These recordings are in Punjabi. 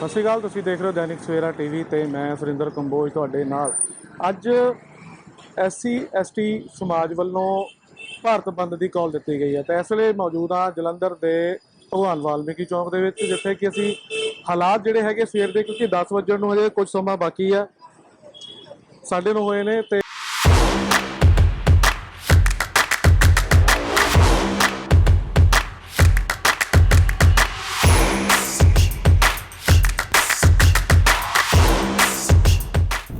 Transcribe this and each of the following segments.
ਸਤਿ ਸ਼੍ਰੀ ਅਕਾਲ, ਤੁਸੀਂ ਦੇਖ ਰਹੇ ਹੋ ਦੈਨਿਕ ਸਵੇਰਾ ਟੀਵੀ ਤੇ ਮੈਂ ਸੁਰਿੰਦਰ ਕੰਬੋਜ ਤੁਹਾਡੇ ਨਾਲ। ਅੱਜ ਐਸਸੀ ਐਸਟੀ ਸਮਾਜ ਵੱਲੋਂ ਭਾਰਤ ਬੰਦ ਦੀ ਕਾਲ ਦਿੱਤੀ ਗਈ ਹੈ। ਤੇ ਇਸ ਵੇਲੇ ਮੌਜੂਦ ਹਾਂ ਜਲੰਧਰ ਦੇ ਭਗਵਾਨ ਵਾਲਮੀਕੀ ਚੌਂਕ ਦੇ ਵਿੱਚ, ਜਿੱਥੇ ਕਿ ਅਸੀਂ ਹਾਲਾਤ ਜਿਹੜੇ ਹੈਗੇ ਸਵੇਰ ਦੇ, ਕਿਉਂਕਿ 10 ਵਜਣ ਨੂੰ ਹਜੇ ਕੁਝ ਸਮਾਂ ਬਾਕੀ ਆ ਸਾਡੇ ਨੂੰ ਹੋਏ ਨੇ ਤੇ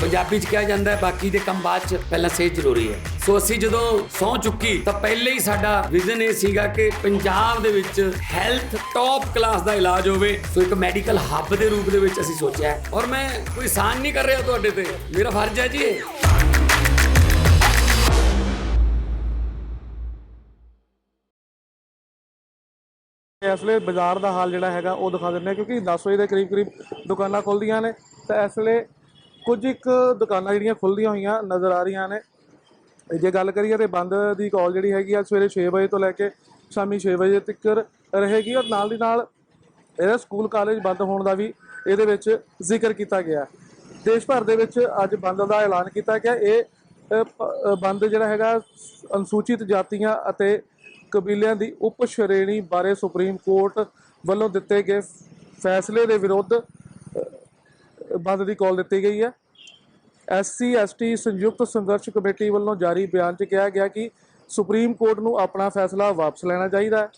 ਪੰਜਾਬੀ 'ਚ ਕਿਹਾ ਜਾਂਦਾ ਹੈ, ਬਾਕੀ ਦੇ ਕੰਮ ਬਾਅਦ 'ਚ ਪਹਿਲਾਂ ਸਿਹਤ ਜ਼ਰੂਰੀ ਹੈ। ਸੋ ਅਸੀਂ ਜਦੋਂ ਸਹੁੰ ਚੁੱਕੀ, ਤਾਂ ਪਹਿਲੇ ਹੀ ਸਾਡਾ ਵਿਜ਼ਨ ਇਹ ਸੀਗਾ ਕਿ ਪੰਜਾਬ ਦੇ ਵਿੱਚ ਹੈਲਥ ਟੌਪ ਕਲਾਸ ਦਾ ਇਲਾਜ ਹੋਵੇ। ਸੋ ਇੱਕ ਮੈਡੀਕਲ ਹੱਬ ਦੇ ਰੂਪ ਦੇ ਵਿੱਚ ਅਸੀਂ ਸੋਚਿਆ ਔਰ ਮੈਂ ਕੋਈ ਸਾਨ ਨਹੀਂ ਕਰ ਰਿਹਾ ਤੁਹਾਡੇ ਤੇ। ਮੇਰਾ ਫਰਜ਼ ਹੈ ਜੀ ਇਹ। ਇਸ ਵੇਲੇ ਬਾਜ਼ਾਰ ਦਾ ਹਾਲ ਜਿਹੜਾ ਹੈਗਾ, ਉਹ ਦਿਖਾ ਦਿੰਦੇ ਹਾਂ, ਕਿਉਂਕਿ 10 ਵਜੇ ਦੇ ਕਰੀਬ ਕਰੀਬ ਦੁਕਾਨਾਂ ਖੁੱਲਦੀਆਂ ਨੇ। ਤਾਂ ਇਸ ਵੇਲੇ ਕੁਝ ਇੱਕ ਦੁਕਾਨਾਂ ਜਿਹੜੀਆਂ ਖੁੱਲਦੀਆਂ ਹੋਈਆਂ ਨਜ਼ਰ ਆ ਰਹੀਆਂ ਨੇ। ਜੇ ਗੱਲ ਕਰੀਏ ਤੇ ਬੰਦ ਦੀ ਕਾਲ ਜਿਹੜੀ ਹੈਗੀ ਆ ਸਵੇਰੇ 6 ਵਜੇ ਤੋਂ ਲੈ ਕੇ ਸ਼ਾਮੀ 6 ਵਜੇ ਤੱਕ ਰਹੇਗੀ ਔਰ ਨਾਲ ਦੀ ਨਾਲ ਇਹਦਾ ਸਕੂਲ ਕਾਲਜ ਬੰਦ ਹੋਣ ਦਾ ਵੀ ਇਹਦੇ ਵਿੱਚ ਜ਼ਿਕਰ ਕੀਤਾ ਗਿਆ। ਦੇਸ਼ ਭਰ ਦੇ ਵਿੱਚ ਅੱਜ ਬੰਦ ਦਾ ਐਲਾਨ ਕੀਤਾ ਗਿਆ। ਇਹ ਬੰਦ ਜਿਹੜਾ ਹੈਗਾ ਅਨੁਸੂਚਿਤ ਜਾਤੀਆਂ ਅਤੇ ਕਬੀਲਿਆਂ ਦੀ ਉਪ ਸ਼੍ਰੇਣੀ ਬਾਰੇ ਸੁਪਰੀਮ ਕੋਰਟ ਵੱਲੋਂ ਦਿੱਤੇ ਗਏ ਫੈਸਲੇ ਦੇ ਵਿਰੁੱਧ ਬੰਦ ਦੀ ਕਾਲ ਦਿੱਤੀ ਗਈ ਹੈ। ਐਸਸੀ, ਐਸਟੀ, ਸੰਯੁਕਤ ਸੰਘਰਸ਼ ਕਮੇਟੀ ਵੱਲੋਂ ਜਾਰੀ ਬਿਆਨ 'ਚ ਕਿਹਾ ਗਿਆ ਕਿ ਸੁਪਰੀਮ ਕੋਰਟ ਨੂੰ ਆਪਣਾ ਫੈਸਲਾ ਵਾਪਸ ਲੈਣਾ ਚਾਹੀਦਾ ਹੈ।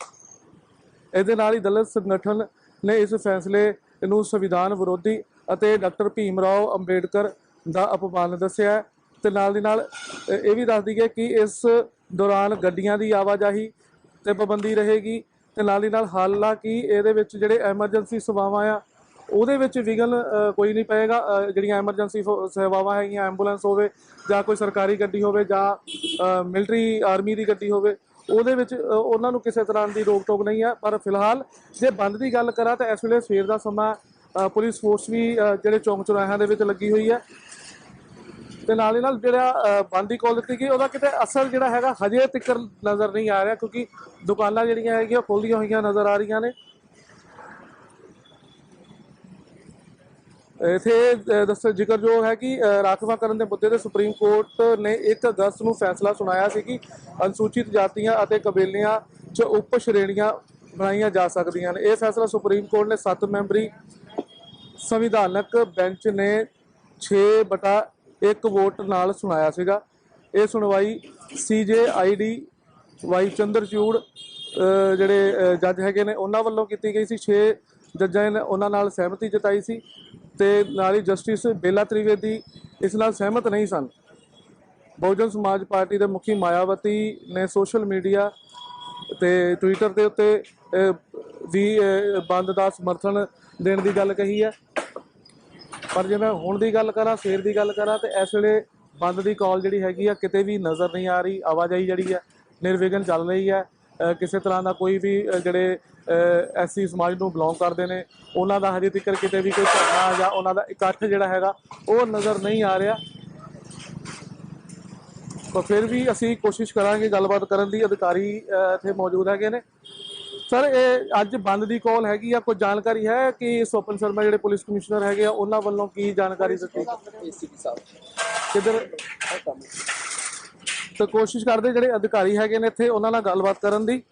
ਇਹਦੇ ਨਾਲ ਹੀ ਦਲਿਤ ਸੰਗਠਨ ਨੇ ਇਸ ਫੈਸਲੇ ਨੂੰ ਸੰਵਿਧਾਨ ਵਿਰੋਧੀ ਅਤੇ ਡਾਕਟਰ ਭੀਮ ਰਾਓ ਅੰਬੇਡਕਰ ਦਾ ਅਪਮਾਨ ਦੱਸਿਆ ਹੈ ਤੇ ਨਾਲ ਦੀ ਨਾਲ, ਇਹ ਵੀ ਦੱਸ ਦਈਏ ਕਿ ਇਸ ਦੌਰਾਨ ਗੱਡੀਆਂ ਦੀ ਆਵਾਜਾਈ ਤੇ ਪਾਬੰਦੀ ਰਹੇਗੀ ਤੇ ਨਾਲ ਦੀ ਨਾਲ ਹਾਲਾਂਕਿ ਇਹਦੇ ਵਿੱਚ ਜਿਹੜੇ ਐਮਰਜੈਂਸੀ ਸੇਵਾਵਾਂ ਆ ਉਹਦੇ ਵਿੱਚ ਵਿਗਨ ਕੋਈ ਨਹੀਂ ਪਏਗਾ। ਜਿਹੜੀਆਂ ਐਮਰਜੈਂਸੀ ਸੇਵਾਵਾਂ ਹੈਗੀਆਂ ਐਂਬੂਲੈਂਸ ਹੋਵੇ ਜਾਂ ਕੋਈ ਸਰਕਾਰੀ ਗੱਡੀ ਹੋਵੇ ਜਾਂ ਮਿਲਟਰੀ ਆਰਮੀ ਦੀ ਗੱਡੀ ਹੋਵੇ ਉਹਦੇ ਵਿੱਚ ਉਹਨਾਂ ਨੂੰ ਕਿਸੇ ਤਰ੍ਹਾਂ ਦੀ ਰੋਕ ਟੋਕ ਨਹੀਂ ਹੈ ਪਰ ਫਿਲਹਾਲ ਜੇ ਬੰਦ ਦੀ ਗੱਲ ਕਰਾਂ ਤਾਂ ਇਸ ਵੇਲੇ ਸਵੇਰ ਦਾ ਸਮਾਂ ਪੁਲਿਸ ਫੋਰਸ ਵੀ ਜਿਹੜੇ ਚੌਂਕ ਚੌਰਾਹਿਆਂ ਦੇ ਵਿੱਚ ਲੱਗੀ ਹੋਈ ਹੈ। ਤੇ ਨਾਲ ਹੀ ਨਾਲ ਜਿਹੜਾ ਅ, ਬੰਦ ਦੀ ਕਾਲ ਦਿੱਤੀ ਗਈ ਉਹਦਾ ਕਿਤੇ ਅਸਰ ਜਿਹੜਾ ਹੈਗਾ ਹਜੇ ਤੱਕ ਨਜ਼ਰ ਨਹੀਂ ਆ ਰਿਹਾ ਕਿਉਂਕਿ ਦੁਕਾਨਾਂ ਜਿਹੜੀਆਂ ਹੈਗੀਆਂ ਖੁੱਲ੍ਹੀਆਂ ਹੋਈਆਂ ਨਜ਼ਰ ਆ ਰਹੀਆਂ ਨੇ। ਇਥੇ ਦੱਸੋ ਜ਼ਿਕਰਯੋਗ ਹੈ ਕਿ ਅ, ਰਾਖਵਾਂਕਰਨ ਦੇ ਮੁੱਦੇ ਤੇ ਸੁਪਰੀਮ ਕੋਰਟ ਨੇ 1 ਅਗਸਤ ਨੂੰ ਫੈਸਲਾ ਸੁਣਾਇਆ ਸੀ ਕਿ ਅਨੁਸੂਚਿਤ ਜਾਤੀਆਂ ਅਤੇ ਕਬੀਲਿਆਂ 'ਚ ਉਪ ਸ਼੍ਰੇਣੀਆਂ ਬਣਾਈਆਂ ਜਾ ਸਕਦੀਆਂ ਨੇ। ਇਹ ਫੈਸਲਾ ਸੁਪਰੀਮ ਕੋਰਟ ਨੇ 7 ਮੈਂਬਰੀ ਸੰਵਿਧਾਨਕ ਬੈਂਚ ਨੇ 6 ਬਟਾ 1 ਵੋਟ ਨਾਲ ਸੁਣਾਇਆ ਸੀਗਾ। ਇਹ ਸੁਣਵਾਈ ਸੀਜੇਆਈਡੀ ਵਾਈ ਚੰਦਰਚੂੜ ਜਿਹੜੇ ਜੱਜ ਹੈਗੇ ਨੇ ਉਹਨਾਂ ਵੱਲੋਂ ਕੀਤੀ ਗਈ ਸੀ। 6 ਜੱਜਾਂ ਨੇ ਉਹਨਾਂ ਨਾਲ ਸਹਿਮਤੀ ਜਤਾਈ ਸੀ। ਤੇ ਨਾਲ ਹੀ ਜਸਟਿਸ ਬੇਲਾ ਤ੍ਰਿਵੇਦੀ ਇਸ ਨਾਲ ਸਹਿਮਤ ਨਹੀਂ ਸਨ। ਬਹੁਜਨ ਸਮਾਜ ਪਾਰਟੀ ਦੇ ਮੁਖੀ ਮਾਇਆਵਤੀ ਨੇ ਸੋਸ਼ਲ ਮੀਡੀਆ ਤੇ ਟਵਿੱਟਰ ਦੇ ਉੱਤੇ ਵੀ ਬੰਦ ਦਾ ਸਮਰਥਨ ਦੇਣ ਦੀ ਗੱਲ ਕਹੀ ਹੈ। ਪਰ ਜੇ ਮੈਂ ਹੁਣ ਦੀ ਗੱਲ ਕਰਾਂ, ਸਵੇਰ ਦੀ ਗੱਲ ਕਰਾਂ, ਤੇ ਇਸ ਵੇਲੇ ਬੰਦ ਦੀ ਕਾਲ ਜਿਹੜੀ ਹੈਗੀ ਆ, ਕਿਤੇ ਵੀ ਨਜ਼ਰ ਨਹੀਂ ਆ ਰਹੀ। ਆਵਾਜਾਈ ਜਿਹੜੀ ਹੈ ਨਿਰਵਿਘਨ ਚੱਲ ਰਹੀ ਹੈ। ਕਿਸੇ ਤਰ੍ਹਾਂ ਦਾ ਕੋਈ ਵੀ ਜਿਹੜੇ ਐਸਸੀ ਸਮਾਜ ਨੂੰ ਬਿਲੋਂਗ ਕਰਦੇ ਨੇ ਉਹਨਾਂ ਦਾ ਹਜੇ ਤੱਕ ਕਿਤੇ ਵੀ ਕੋਈ ਧਰਨਾ ਜਾਂ ਉਹਨਾਂ ਦਾ ਇਕੱਠ ਜਿਹੜਾ ਹੈਗਾ ਉਹ ਨਜ਼ਰ ਨਹੀਂ ਆ ਰਿਹਾ। ਤਾਂ ਫਿਰ ਵੀ ਅਸੀਂ ਕੋਸ਼ਿਸ਼ ਕਰਾਂਗੇ ਗੱਲਬਾਤ ਕਰਨ ਦੀ ਅਧਿਕਾਰੀ ਇੱਥੇ ਮੌਜੂਦ ਹੈਗੇ ਨੇ। ਸਰ ਇਹ ਅੱਜ ਬੰਦ ਦੀ ਕਾਲ ਹੈਗੀ ਆ ਕੋਈ ਜਾਣਕਾਰੀ ਹੈ ਕਿ ਸੋਪਨ ਸ਼ਰਮਾ ਜਿਹੜੇ ਪੁਲਿਸ ਕਮਿਸ਼ਨਰ ਹੈਗੇ ਆ ਉਹਨਾਂ ਵੱਲੋਂ ਕੀ ਜਾਣਕਾਰੀ ਦਿੱਤੀ? ਕਿਧਰ? ਤਾਂ ਕੋਸ਼ਿਸ਼ ਕਰਦੇ ਜਿਹੜੇ ਅਧਿਕਾਰੀ ਹੈਗੇ ਨੇ ਇੱਥੇ, ਉਹਨਾਂ ਨਾਲ ਗੱਲਬਾਤ ਕਰਨ ਦੀ।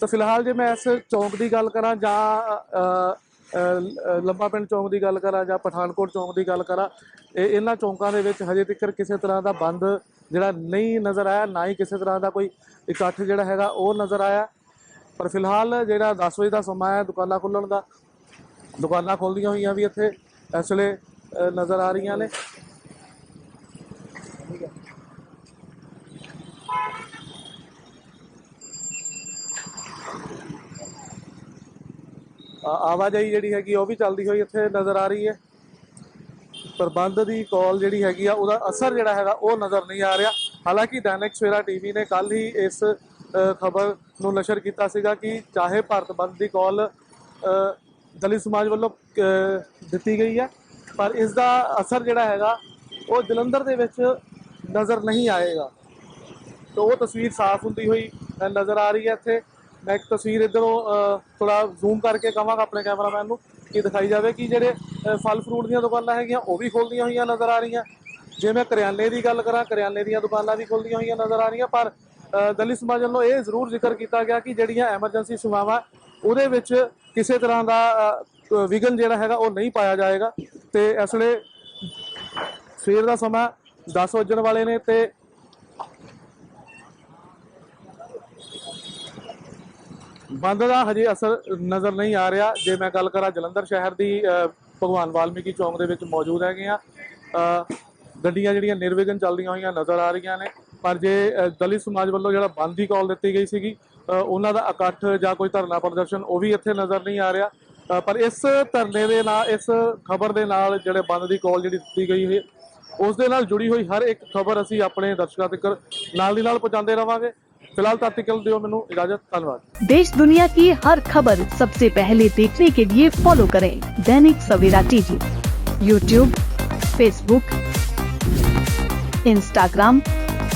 ਤਾਂ ਫਿਲਹਾਲ ਜੇ ਮੈਂ ਇਸ ਚੌਂਕ ਦੀ ਗੱਲ ਕਰਾਂ ਜਾਂ ਲੰਬਾ ਪਿੰਡ ਚੌਂਕ ਦੀ ਗੱਲ ਕਰਾਂ ਜਾਂ ਪਠਾਨਕੋਟ ਚੌਂਕ ਦੀ ਗੱਲ ਕਰਾਂ, ਇਹ ਇਹਨਾਂ ਚੌਂਕਾਂ ਦੇ ਵਿੱਚ ਹਜੇ ਤੱਕ ਕਿਸੇ ਤਰ੍ਹਾਂ ਦਾ ਬੰਦ ਜਿਹੜਾ ਨਹੀਂ ਨਜ਼ਰ ਆਇਆ, ਨਾ ਹੀ ਕਿਸੇ ਤਰ੍ਹਾਂ ਦਾ ਕੋਈ ਇਕੱਠ ਜਿਹੜਾ ਹੈਗਾ ਉਹ ਨਜ਼ਰ ਆਇਆ। ਪਰ ਫਿਲਹਾਲ ਜਿਹੜਾ 10 ਵਜੇ ਦਾ ਸਮਾਂ ਹੈ ਦੁਕਾਨਾਂ ਖੁੱਲਣ ਦਾ ਦੁਕਾਨਾਂ ਖੋਲਦੀਆਂ ਹੋਈਆਂ ਵੀ ਇੱਥੇ, ਇਸ ਵੇਲੇ ਨਜ਼ਰ ਆ ਰਹੀਆਂ ਨੇ। ਆਵਾਜਾਈ ਜਿਹੜੀ ਹੈਗੀ ਉਹ ਵੀ ਚੱਲਦੀ ਹੋਈ ਇੱਥੇ ਨਜ਼ਰ ਆ ਰਹੀ ਹੈ। ਪ੍ਰਬੰਧ ਦੀ ਕਾਲ ਜਿਹੜੀ ਹੈਗੀ ਆ, ਉਹਦਾ ਅਸਰ ਜਿਹੜਾ ਹੈਗਾ, ਉਹ ਨਜ਼ਰ ਨਹੀਂ ਆ ਰਿਹਾ। ਹਾਲਾਂਕਿ ਦੈਨਿਕ ਸਵੇਰਾ ਟੀਵੀ ਨੇ ਕੱਲ ਹੀ ਇਸ ਖਬਰ ਨੂੰ ਨਸ਼ਰ ਕੀਤਾ ਸੀਗਾ ਕਿ ਚਾਹੇ ਭਾਰਤ ਬੰਦ ਦੀ ਕਾਲ ਦਲਿਤ ਸਮਾਜ ਵੱਲੋਂ ਦਿੱਤੀ ਗਈ ਹੈ। ਪਰ ਇਸ ਦਾ ਅਸਰ ਜਿਹੜਾ ਹੈਗਾ ਉਹ ਜਲੰਧਰ ਦੇ ਵਿੱਚ ਨਜ਼ਰ ਨਹੀਂ ਆਏਗਾ। ਤਾਂ ਉਹ ਤਸਵੀਰ ਸਾਫ਼ ਹੁੰਦੀ ਹੋਈ ਨਜ਼ਰ ਆ ਰਹੀ ਹੈ ਇੱਥੇ। ਮੈਂ ਇੱਕ ਤਸਵੀਰ ਇਧਰੋਂ ਥੋੜਾ ਜ਼ੂਮ ਕਰਕੇ ਕਹਾਂਗਾ ਆਪਣੇ ਕੈਮਰਾਮੈਨ ਨੂੰ ਕਿ ਦਿਖਾਈ ਜਾਵੇ ਕਿ ਜਿਹੜੇ ਫਲ ਫਰੂਟ ਦੀਆਂ ਦੁਕਾਨਾਂ ਹੈਗੀਆਂ ਉਹ ਵੀ ਖੋਲ੍ਹਦੀਆਂ ਹੋਈਆਂ ਨਜ਼ਰ ਆ ਰਹੀਆਂ। ਜੇ ਮੈਂ ਕਰਿਆਨੇ ਦੀ ਗੱਲ ਕਰਾਂ ਕਰਿਆਨੇ ਦੀਆਂ ਦੁਕਾਨਾਂ ਵੀ ਖੁੱਲ੍ਹਦੀਆਂ ਹੋਈਆਂ ਨਜ਼ਰ ਆ ਰਹੀਆਂ। ਪਰ ਅ, ਦਲਿਤ ਸਮਾਜ ਵੱਲੋਂ ਇਹ ਜ਼ਰੂਰ ਜ਼ਿਕਰ ਕੀਤਾ ਗਿਆ ਕਿ ਜਿਹੜੀਆਂ ਐਮਰਜੈਂਸੀ ਸੇਵਾਵਾਂ ਉਹਦੇ ਵਿੱਚ ਕਿਸੇ ਤਰ੍ਹਾਂ ਦਾ ਅ, ਵਿਘਨ ਜਿਹੜਾ ਹੈਗਾ ਉਹ ਨਹੀਂ ਪਾਇਆ ਜਾਏਗਾ। ਤੇ ਇਸ ਵੇਲੇ ਸਵੇਰ ਦਾ ਸਮਾਂ 10 ਵਜਣ ਵਾਲੇ ਨੇ ਤੇ ਬੰਦ ਦਾ ਹਜੇ ਅਸਰ ਨਜ਼ਰ ਨਹੀਂ ਆ ਰਿਹਾ। ਜੇ ਮੈਂ ਗੱਲ ਕਰਾਂ ਜਲੰਧਰ ਸ਼ਹਿਰ ਦੀ ਭਗਵਾਨ ਵਾਲਮੀਕੀ ਚੌਂਕ ਦੇ ਵਿੱਚ ਮੌਜੂਦ ਹੈਗੇ ਆ। ਗੱਡੀਆਂ ਜਿਹੜੀਆਂ ਨਿਰਵਿਘਨ ਚੱਲਦੀਆਂ ਹੋਈਆਂ ਨਜ਼ਰ ਆ ਰਹੀਆਂ ਨੇ। ਪਰ ਜੇ ਅ, ਦਲਿਤ ਸਮਾਜ ਵੱਲੋਂ ਜਿਹੜਾ ਬੰਦ ਦੀ ਕਾਲ ਦਿੱਤੀ ਗਈ ਸੀਗੀ ਅ, ਉਹਨਾਂ ਦਾ ਇਕੱਠ ਜਾਂ ਕੋਈ ਧਰਨਾ ਪ੍ਰਦਰਸ਼ਨ ਉਹ ਵੀ ਇੱਥੇ ਨਜ਼ਰ ਨਹੀਂ ਆ ਰਿਹਾ ਅ, ਪਰ ਇਸ ਧਰਨੇ ਦੇ ਨਾਲ ਇਸ ਖਬਰ ਦੇ ਨਾਲ ਜਿਹੜੇ ਬੰਦ ਦੀ ਕਾਲ ਜਿਹੜੀ ਦਿੱਤੀ ਗਈ ਹੈ ਉਸ ਦੇ ਨਾਲ ਜੁੜੀ ਹੋਈ ਹਰ ਇੱਕ ਖਬਰ ਅਸੀਂ ਆਪਣੇ ਦਰਸ਼ਕਾਂ ਤੱਕ ਨਾਲ ਦੀ ਨਾਲ ਪਹੁੰਚਾਉਂਦੇ ਰਵਾਂਗੇ ਫਿਲਹਾਲ ਤਦ ਤੱਕ ਦਿਓ ਮੈਨੂੰ ਇਜਾਜ਼ਤ ਧੰਨਵਾਦ देश दुनिया की हर खबर सबसे पहले देखने के लिए फॉलो करें Dainik Savera TV YouTube Facebook Instagram